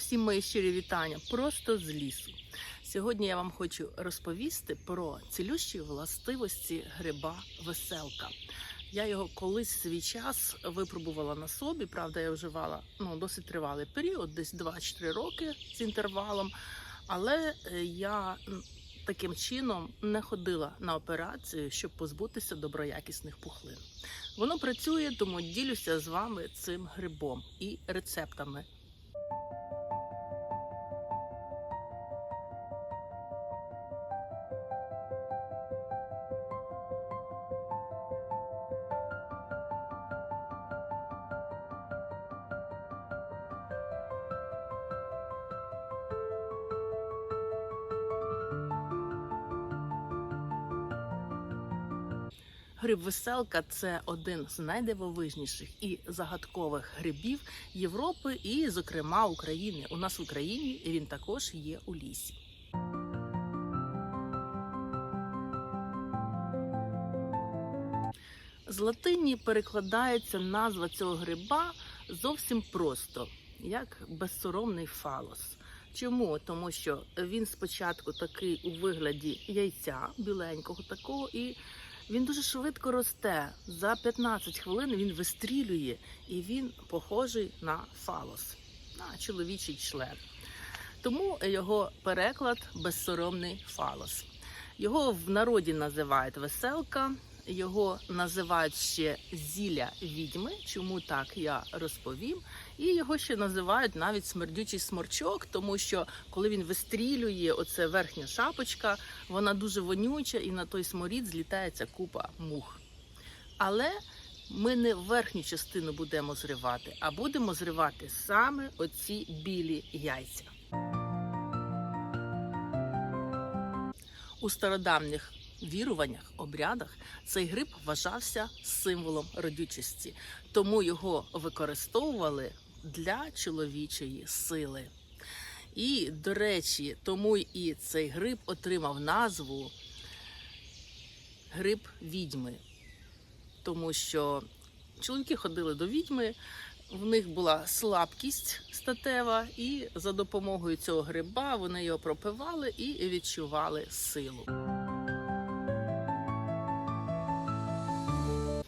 Всім мої щирі вітання просто з лісу. Сьогодні я вам хочу розповісти про цілющі властивості гриба веселка. Я його колись свій час випробувала на собі. Правда, я вживала ну, досить тривалий період, десь 2-4 роки з інтервалом. Але е, я таким чином не ходила на операцію, щоб позбутися доброякісних пухлин. Воно працює, тому ділюся з вами цим грибом і рецептами Гриб веселка це один з найдивовижніших і загадкових грибів Європи і, зокрема, України. У нас в Україні він також є у лісі. З латині перекладається назва цього гриба зовсім просто, як безсоромний фалос. Чому? Тому що він спочатку такий у вигляді яйця біленького такого, і він дуже швидко росте. За 15 хвилин він вистрілює і він похожий на фалос, на чоловічий член. Тому його переклад безсоромний фалос. Його в народі називають веселка, його називають ще зілля відьми. Чому так я розповім? І його ще називають навіть смердючий сморчок, тому що коли він вистрілює, оце верхня шапочка, вона дуже вонюча, і на той сморід злітається купа мух. Але ми не верхню частину будемо зривати, а будемо зривати саме оці білі яйця. У стародавніх віруваннях, обрядах цей гриб вважався символом родючості, тому його використовували для чоловічої сили. І, до речі, тому і цей гриб отримав назву гриб відьми, тому що чоловіки ходили до відьми, в них була слабкість статева, і за допомогою цього гриба вони його пропивали і відчували силу.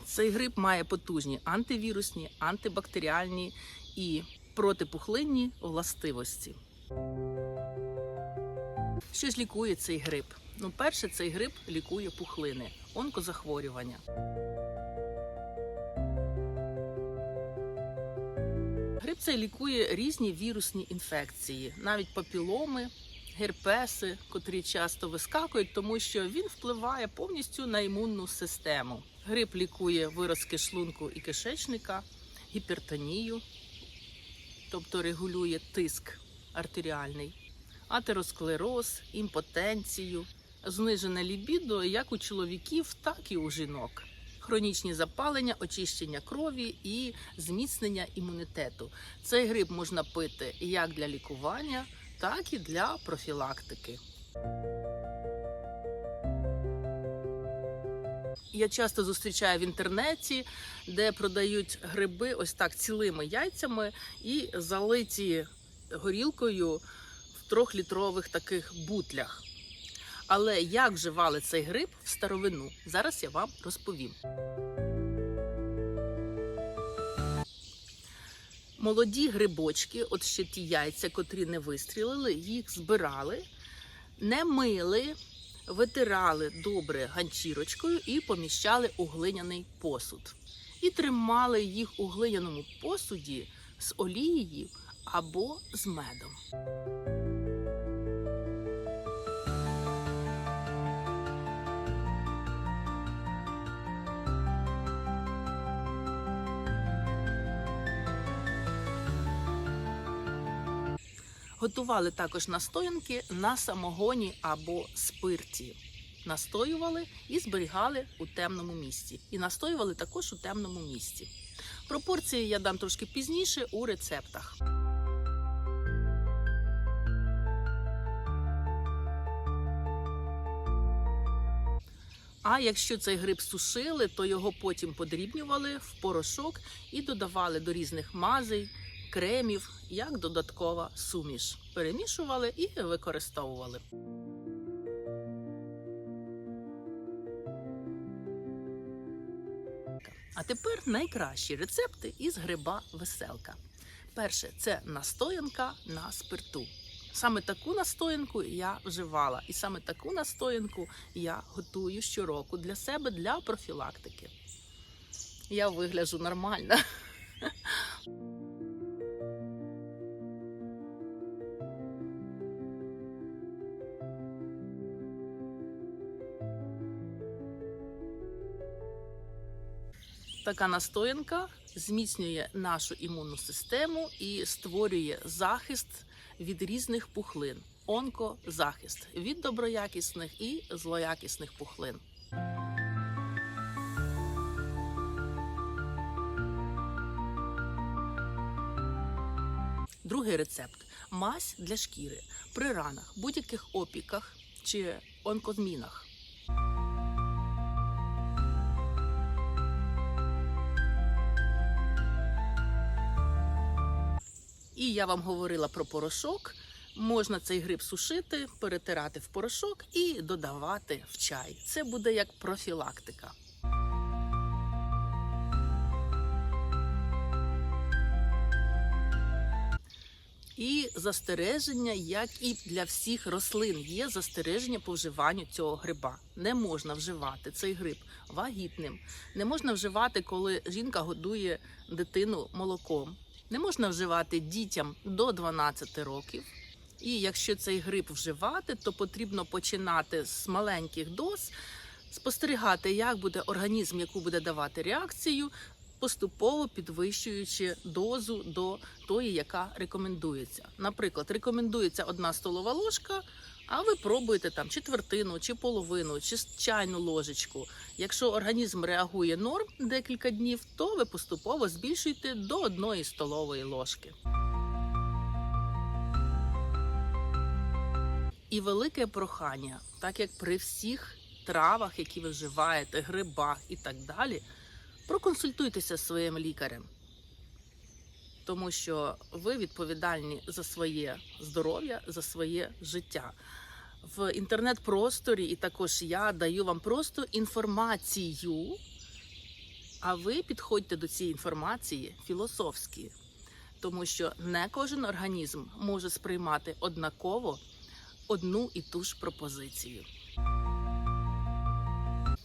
Цей гриб має потужні антивірусні, антибактеріальні і протипухлинні властивості. Що ж лікує цей гриб? Ну, перше, цей гриб лікує пухлини, онкозахворювання. Гриб цей лікує різні вірусні інфекції, навіть папіломи, герпеси, котрі часто вискакують, тому що він впливає повністю на імунну систему. Гриб лікує виразки шлунку і кишечника, гіпертонію, тобто регулює тиск артеріальний, атеросклероз, імпотенцію, знижене лібідо як у чоловіків, так і у жінок. Хронічні запалення, очищення крові і зміцнення імунітету. Цей гриб можна пити як для лікування, так і для профілактики. Я часто зустрічаю в інтернеті, де продають гриби ось так цілими яйцями і залиті горілкою в трьохлітрових таких бутлях. Але як вживали цей гриб в старовину? Зараз я вам розповім. Молоді грибочки, от ще ті яйця, котрі не вистрілили, їх збирали, не мили, витирали добре ганчірочкою і поміщали у глиняний посуд. І тримали їх у глиняному посуді з олією або з медом. Готували також настоянки на самогоні або спирті. Настоювали і зберігали у темному місці. І настоювали також у темному місці. Пропорції я дам трошки пізніше у рецептах. А якщо цей гриб сушили, то його потім подрібнювали в порошок і додавали до різних мазей, кремів як додаткова суміш. Перемішували і використовували. А тепер найкращі рецепти із гриба веселка. Перше це настоянка на спирту. Саме таку настоянку я вживала, і саме таку настоянку я готую щороку для себе для профілактики. Я вигляджу нормально. Така настоянка зміцнює нашу імунну систему і створює захист від різних пухлин, онкозахист від доброякісних і злоякісних пухлин. Другий рецепт мазь для шкіри при ранах, будь-яких опіках чи онкозмінах. І я вам говорила про порошок. Можна цей гриб сушити, перетирати в порошок і додавати в чай. Це буде як профілактика. І застереження, як і для всіх рослин, є застереження по вживанню цього гриба. Не можна вживати цей гриб вагітним. Не можна вживати, коли жінка годує дитину молоком. Не можна вживати дітям до 12 років. І якщо цей гриб вживати, то потрібно починати з маленьких доз, спостерігати, як буде організм, яку буде давати реакцію, поступово підвищуючи дозу до тої, яка рекомендується. Наприклад, рекомендується одна столова ложка, а ви пробуєте там четвертину, чи половину, чи чайну ложечку. Якщо організм реагує норм декілька днів, то ви поступово збільшуєте до одної столової ложки. І велике прохання, так як при всіх травах, які ви вживаєте, грибах і так далі, проконсультуйтеся зі своїм лікарем, тому що ви відповідальні за своє здоров'я, за своє життя. В інтернет-просторі, і також я даю вам просто інформацію, а ви підходьте до цієї інформації філософськи, тому що не кожен організм може сприймати однаково одну і ту ж пропозицію.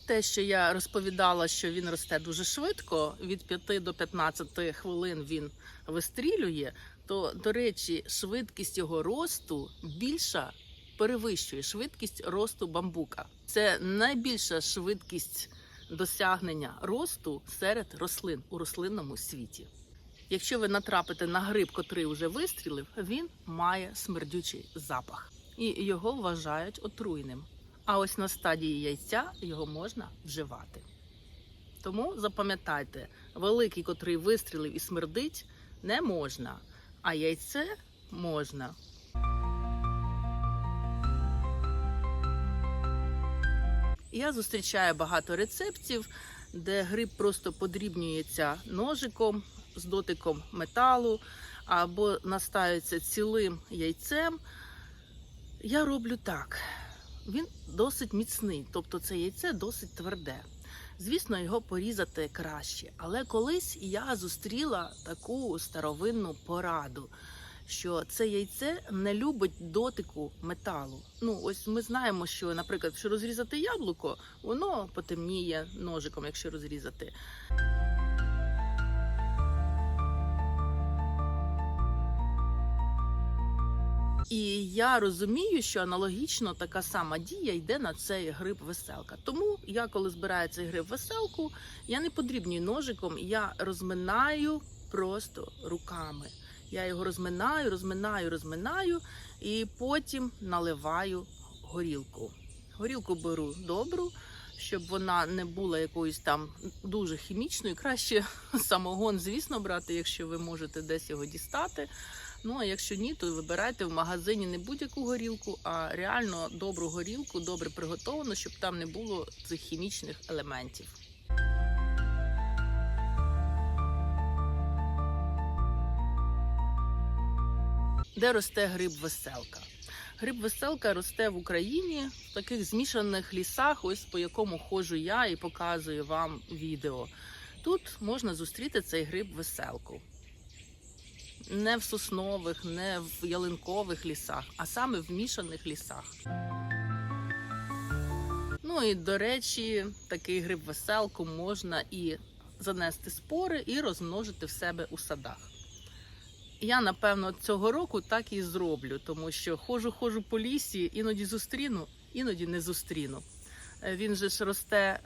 Те, що я розповідала, що він росте дуже швидко, від 5 до 15 хвилин він вистрілює, то, до речі, швидкість його росту більша перевищує швидкість росту бамбука. Це найбільша швидкість досягнення росту серед рослин у рослинному світі. Якщо ви натрапите на гриб, котрий вже вистрілив, він має смердючий запах і його вважають отруйним. А ось на стадії яйця його можна вживати. Тому запам'ятайте, великий, котрий вистрілив і смердить, не можна, а яйце можна. Я зустрічаю багато рецептів, де гриб просто подрібнюється ножиком з дотиком металу або настаюється цілим яйцем. Я роблю так. Він досить міцний, тобто це яйце досить тверде. Звісно, його порізати краще. Але колись я зустріла таку старовинну пораду, що це яйце не любить дотику металу. Ну, ось ми знаємо, що, наприклад, якщо розрізати яблуко, воно потемніє ножиком, якщо розрізати. І я розумію, що аналогічно така сама дія йде на цей гриб веселка. Тому я, коли збираю цей гриб веселку, я не подрібнюю ножиком, я розминаю просто руками. Я його розминаю, розминаю, розминаю і потім наливаю горілку. Горілку беру добру, щоб вона не була якоюсь там дуже хімічною. Краще самогон, звісно, брати, якщо ви можете десь його дістати. Ну а якщо ні, то вибирайте в магазині не будь-яку горілку, а реально добру горілку, добре приготовану, щоб там не було цих хімічних елементів. де росте гриб веселка. Гриб веселка росте в Україні в таких змішаних лісах, ось по якому ходжу я і показую вам відео. Тут можна зустріти цей гриб веселку. Не в соснових, не в ялинкових лісах, а саме в мішаних лісах. Ну і до речі, такий гриб веселку можна і занести спори, і розмножити в себе у садах. Я, напевно, цього року так і зроблю, тому що ходжу, ходжу по лісі, іноді зустріну, іноді не зустріну. Е, Він же ж росте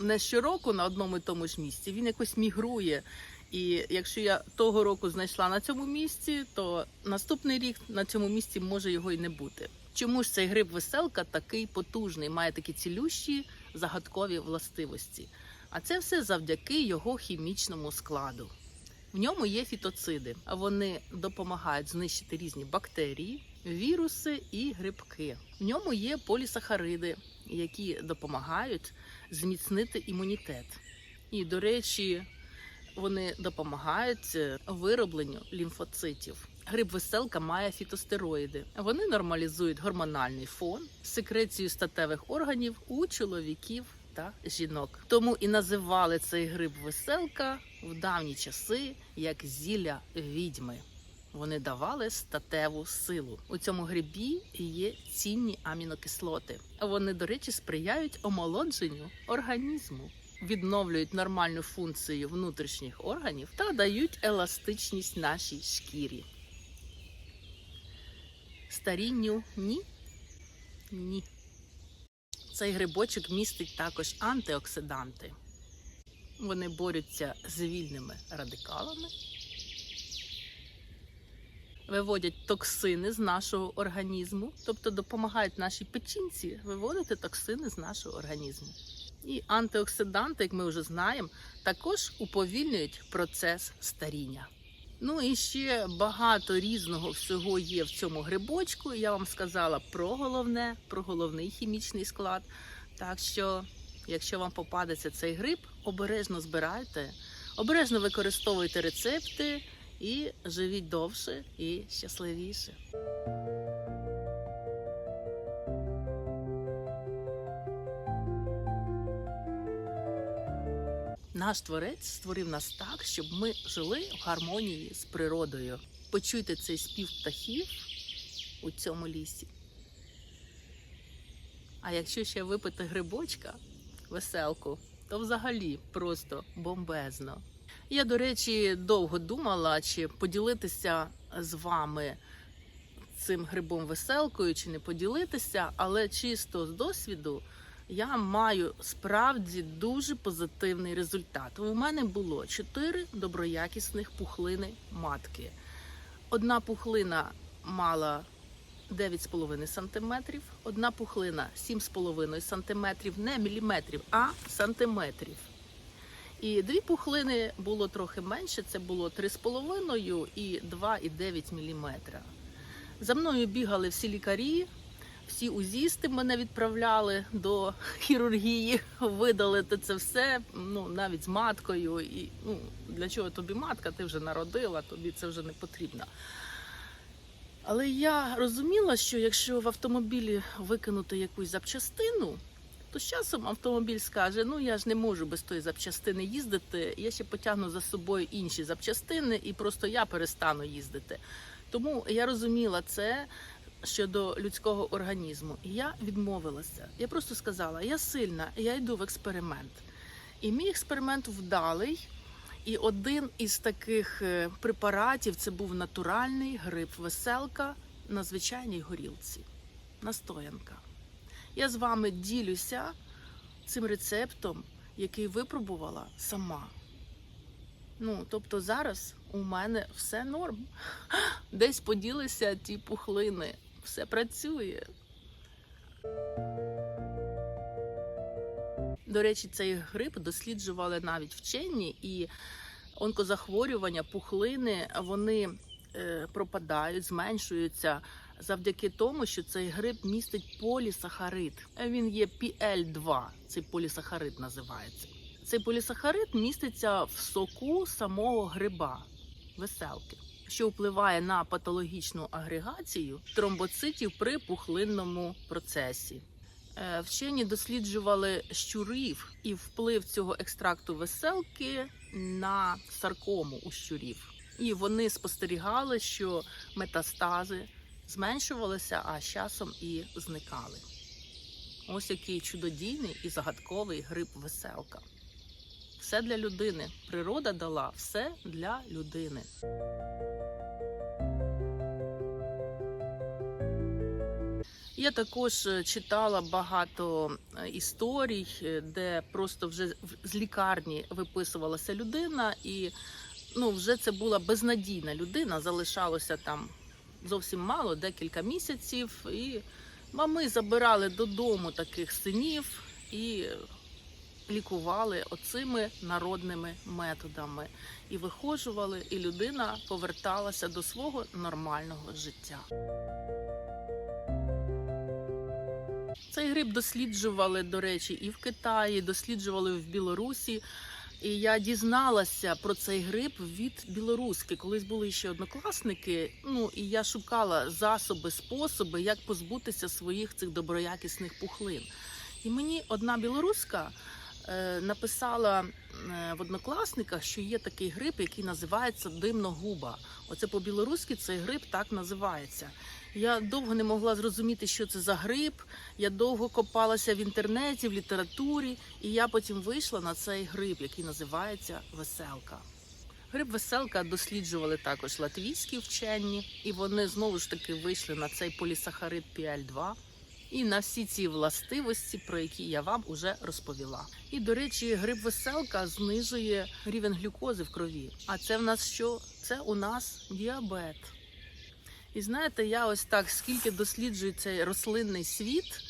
не щороку на одному і тому ж місці, він якось мігрує. І якщо я того року знайшла на цьому місці, то наступний рік на цьому місці може його й не бути. Чому ж цей гриб веселка такий потужний, має такі цілющі загадкові властивості? А це все завдяки його хімічному складу. В ньому є фітоциди, а вони допомагають знищити різні бактерії, віруси і грибки. В ньому є полісахариди, які допомагають зміцнити імунітет. І, до речі, вони допомагають е, виробленню лімфоцитів. Гриб веселка має фітостероїди. Вони нормалізують гормональний фон, секрецію статевих органів у чоловіків та жінок. Тому і називали цей гриб веселка в давні часи як зілля відьми. Вони давали статеву силу. У цьому грибі є цінні амінокислоти. Вони, до речі, сприяють омолодженню організму, відновлюють нормальну функцію внутрішніх органів та дають еластичність нашій шкірі. Старінню ні? Ні. Цей грибочок містить також антиоксиданти. Вони борються з вільними радикалами, виводять токсини з нашого організму, тобто допомагають нашій печінці виводити токсини з нашого організму. І антиоксиданти, як ми вже знаємо, також уповільнюють процес старіння. Ну і ще багато різного всього є в цьому грибочку. Я вам сказала про головне, про головний хімічний склад. Так що, якщо вам попадеться цей гриб, обережно збирайте, обережно використовуйте рецепти і живіть довше і щасливіше. Наш творець створив нас так, щоб ми жили в гармонії з природою. Почуйте цей спів птахів у цьому лісі. А якщо ще випити грибочка, веселку, то взагалі просто бомбезно. Я, до речі, довго думала, чи поділитися з вами цим грибом веселкою, чи не поділитися, але чисто з досвіду я маю справді дуже позитивний результат. У мене було чотири доброякісних пухлини матки. Одна пухлина мала 9,5 см, одна пухлина 7,5 см, не міліметрів, а сантиметрів. І дві пухлини було трохи менше, це було 3,5 і 2,9 мм. За мною бігали всі лікарі, всі узісти мене відправляли до хірургії, видалити це все, ну навіть з маткою. І ну для чого тобі матка? Ти вже народила, тобі це вже не потрібно. Але я розуміла, що якщо в автомобілі викинути якусь запчастину, то з часом автомобіль скаже: ну я ж не можу без тої запчастини їздити, я ще потягну за собою інші запчастини, і просто я перестану їздити. Тому я розуміла це щодо людського організму. І я відмовилася. Я просто сказала: я сильна, я йду в експеримент. І мій експеримент вдалий. І один із таких е, препаратів це був натуральний гриб веселка на звичайній горілці. Настоянка. Я з вами ділюся цим рецептом, який випробувала сама. Ну, тобто зараз у мене все норм. Десь поділися ті пухлини, все працює. До речі, цей грип досліджували навіть вчені, і онкозахворювання, пухлини вони е, пропадають, зменшуються завдяки тому, що цей гриб містить полісахарид. Він є PL2, цей полісахарид називається. Цей полісахарид міститься в соку самого гриба, веселки. Що впливає на патологічну агрегацію тромбоцитів при пухлинному процесі. Е, Вчені досліджували щурів і вплив цього екстракту веселки на саркому у щурів. І вони спостерігали, що метастази зменшувалися, а з часом і зникали. Ось який чудодійний і загадковий гриб веселка. Все для людини. Природа дала все для людини. Я також е, читала багато е, історій, е, де просто вже з лікарні виписувалася людина, і ну, вже це була безнадійна людина. Залишалося там зовсім мало, декілька місяців. І мами забирали додому таких синів і лікували оцими народними методами. І виходжували, і людина поверталася до свого нормального життя. Цей гриб досліджували, до речі, і в Китаї, досліджували в Білорусі. І я дізналася про цей гриб від білоруски. Колись були ще однокласники. Ну і я шукала засоби, способи, як позбутися своїх цих доброякісних пухлин. І мені одна білоруска написала е, в однокласниках, що є такий гриб, який називається димногуба. Оце по-білоруськи цей гриб так називається. Я довго не могла зрозуміти, що це за гриб. Я довго копалася в інтернеті, в літературі, і я потім вийшла на цей гриб, який називається веселка. Гриб веселка досліджували також латвійські вчені, і вони знову ж таки вийшли на цей полісахарид PL2 і на всі ці властивості, про які я вам уже розповіла. І до речі, гриб веселка знижує рівень глюкози в крові. А це в нас що? Це у нас діабет. І знаєте, я ось так, скільки досліджую цей рослинний світ,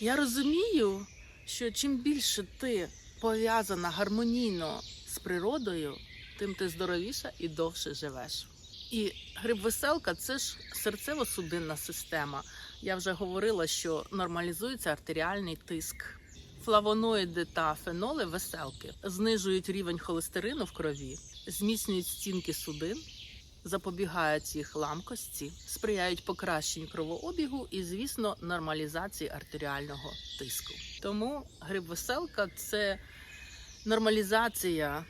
я розумію, що чим більше ти пов'язана гармонійно з природою, тим ти здоровіша і довше живеш. І гриб веселка це ж серцево-судинна система. Я вже говорила, що нормалізується артеріальний тиск. Флавоноїди та феноли веселки знижують рівень холестерину в крові, зміцнюють стінки судин, запобігають їх ламкості, сприяють покращенню кровообігу і, звісно, нормалізації артеріального тиску. Тому гриб веселка це нормалізація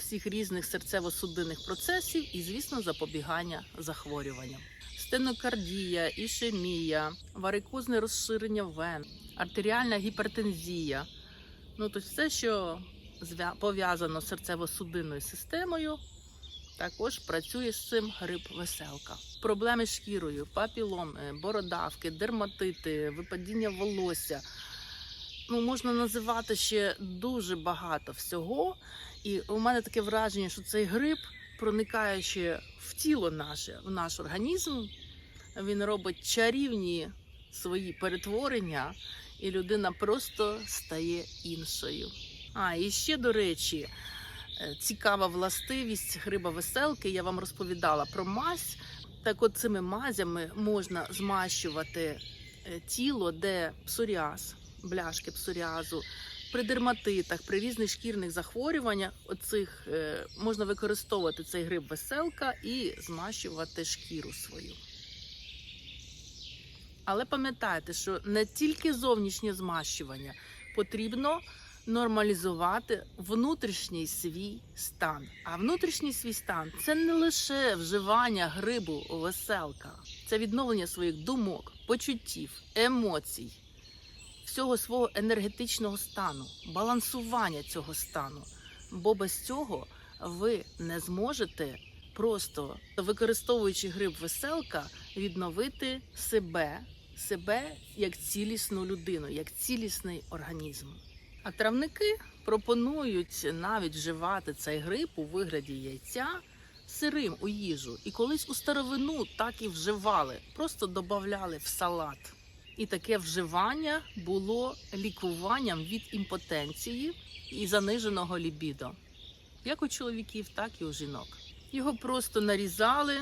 всіх різних серцево-судинних процесів і, звісно, запобігання захворюванням. Стенокардія, ішемія, варикозне розширення вен, артеріальна гіпертензія. Ну, тобто все, що пов'язано з серцево-судинною системою, також працює з цим гриб веселка. Проблеми з шкірою, папіломи, бородавки, дерматити, випадіння волосся. Ну, можна називати ще дуже багато всього. І у мене таке враження, що цей гриб, проникаючи в тіло наше, в наш організм, він робить чарівні свої перетворення, і людина просто стає іншою. А, і ще, до речі, е, цікава властивість гриба веселки. Я вам розповідала про мазь. Так от цими мазями можна змащувати е, тіло, де псоріаз, бляшки псоріазу, при дерматитах, при різних шкірних захворюваннях оцих е, можна використовувати цей гриб веселка і змащувати шкіру свою. Але пам'ятайте, що не тільки зовнішнє змащування потрібно нормалізувати внутрішній свій стан. А внутрішній свій стан це не лише вживання грибу веселка, це відновлення своїх думок, почуттів, емоцій, всього свого енергетичного стану, балансування цього стану. Бо без цього ви не зможете просто використовуючи гриб веселка, відновити себе, себе як цілісну людину, як цілісний організм. А травники пропонують навіть вживати цей гриб у вигляді яйця сирим у їжу. І колись у старовину так і вживали, просто додавали в салат. І таке вживання було лікуванням від імпотенції і заниженого лібідо, як у чоловіків, так і у жінок. Його просто нарізали,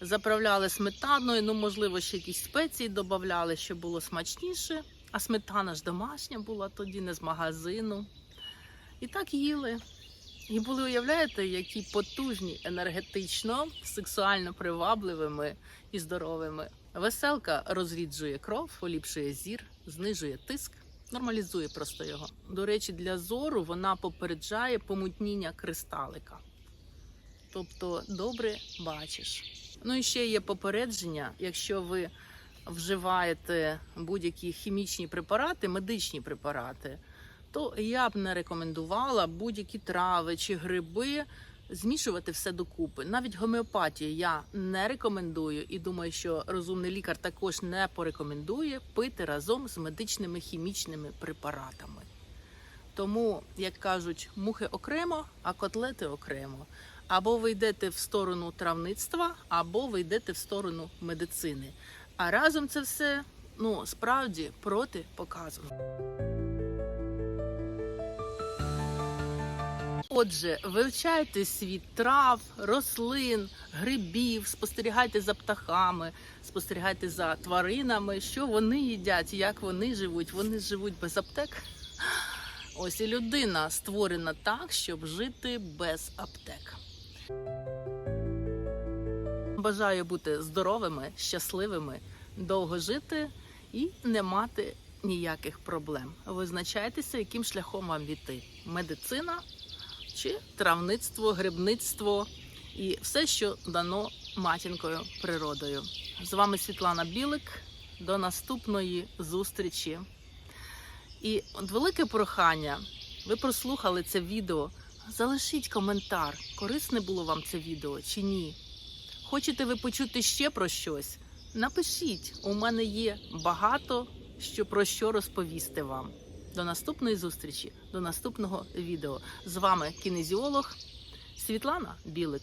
заправляли сметаною, ну, можливо, ще якісь спеції додавали, щоб було смачніше. А сметана ж домашня була тоді, не з магазину. І так їли. І були, уявляєте, які потужні енергетично, сексуально привабливими і здоровими. Веселка розріджує кров, поліпшує зір, знижує тиск, нормалізує просто його. До речі, для зору вона попереджає помутніння кристалика. Тобто добре бачиш. Ну і ще є попередження, якщо ви вживаєте будь-які хімічні препарати, медичні препарати, то я б не рекомендувала будь-які трави чи гриби змішувати все докупи. Навіть гомеопатію я не рекомендую і думаю, що розумний лікар також не порекомендує пити разом з медичними хімічними препаратами. Тому, як кажуть, мухи окремо, а котлети окремо. Або ви йдете в сторону травництва, або ви йдете в сторону медицини. А разом це все ну справді протипоказано. Отже, вивчайте світ трав, рослин, грибів, спостерігайте за птахами, спостерігайте за тваринами, що вони їдять, як вони живуть. Вони живуть без аптек. Ось і людина створена так, щоб жити без аптек. Бажаю бути здоровими, щасливими, довго жити і не мати ніяких проблем. Визначайтеся, яким шляхом вам війти: медицина чи травництво, грибництво і все, що дано матінкою природою. З вами Світлана Білик. До наступної зустрічі. І от велике прохання. Ви прослухали це відео. Залишіть коментар, корисне було вам це відео чи ні. Хочете ви почути ще про щось? Напишіть, у мене є багато що про що розповісти вам. До наступної зустрічі, до наступного відео. З вами кінезіолог Світлана Білик.